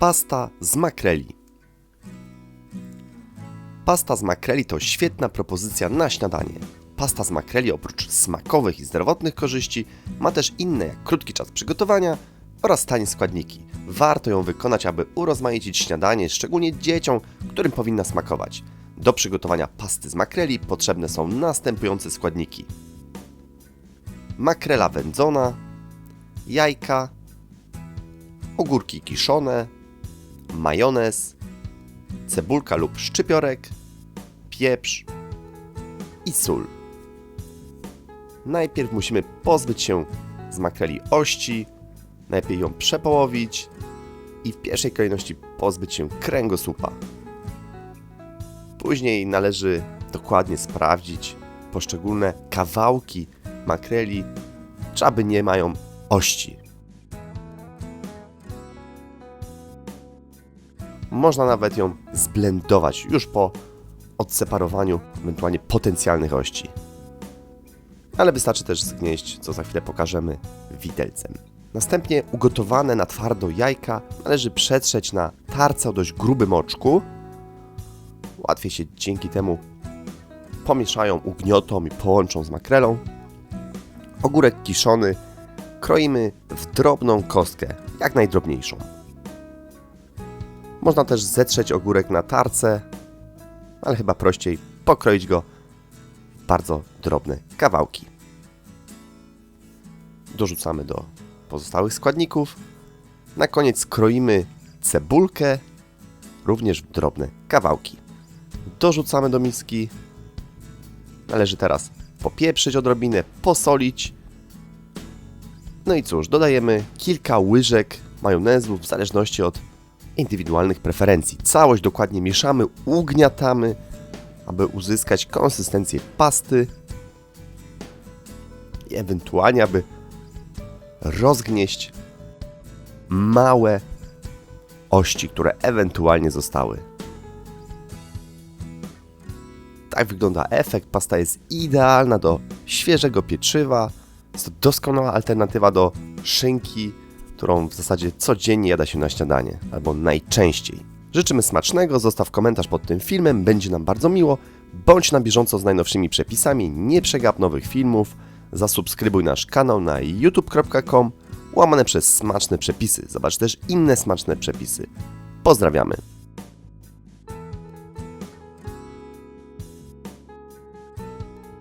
Pasta z makreli. Pasta z makreli to świetna propozycja na śniadanie. Pasta z makreli oprócz smakowych i zdrowotnych korzyści ma też inne jak krótki czas przygotowania oraz tanie składniki. Warto ją wykonać, aby urozmaicić śniadanie, szczególnie dzieciom, którym powinna smakować. Do przygotowania pasty z makreli potrzebne są następujące składniki: makrela wędzona, jajka, ogórki kiszone, majonez, cebulka lub szczypiorek, pieprz i sól. Najpierw musimy pozbyć się z makreli ości, najpierw ją przepołowić i w pierwszej kolejności pozbyć się kręgosłupa. Później należy dokładnie sprawdzić poszczególne kawałki makreli, czy aby nie mają ości. Można nawet ją zblendować już po odseparowaniu ewentualnie potencjalnych ości. Ale wystarczy też zgnieść, co za chwilę pokażemy, widelcem. Następnie ugotowane na twardo jajka należy przetrzeć na tarce o dość grubym oczku. Łatwiej się dzięki temu pomieszają, ugniotą i połączą z makrelą. Ogórek kiszony kroimy w drobną kostkę, jak najdrobniejszą. Można też zetrzeć ogórek na tarce, ale chyba prościej pokroić go w bardzo drobne kawałki. Dorzucamy do pozostałych składników. Na koniec kroimy cebulkę, również w drobne kawałki. Dorzucamy do miski. Należy teraz popieprzyć odrobinę, posolić. No i cóż, dodajemy kilka łyżek majonezu w zależności od indywidualnych preferencji. Całość dokładnie mieszamy, ugniatamy, aby uzyskać konsystencję pasty i ewentualnie, aby rozgnieść małe ości, które ewentualnie zostały. Tak wygląda efekt. Pasta jest idealna do świeżego pieczywa. Jest to doskonała alternatywa do szynki, którą w zasadzie codziennie jada się na śniadanie, albo najczęściej. Życzymy smacznego, zostaw komentarz pod tym filmem, będzie nam bardzo miło. Bądź na bieżąco z najnowszymi przepisami, nie przegap nowych filmów. Zasubskrybuj nasz kanał na youtube.com łamane przez smaczne przepisy. Zobacz też inne smaczne przepisy. Pozdrawiamy.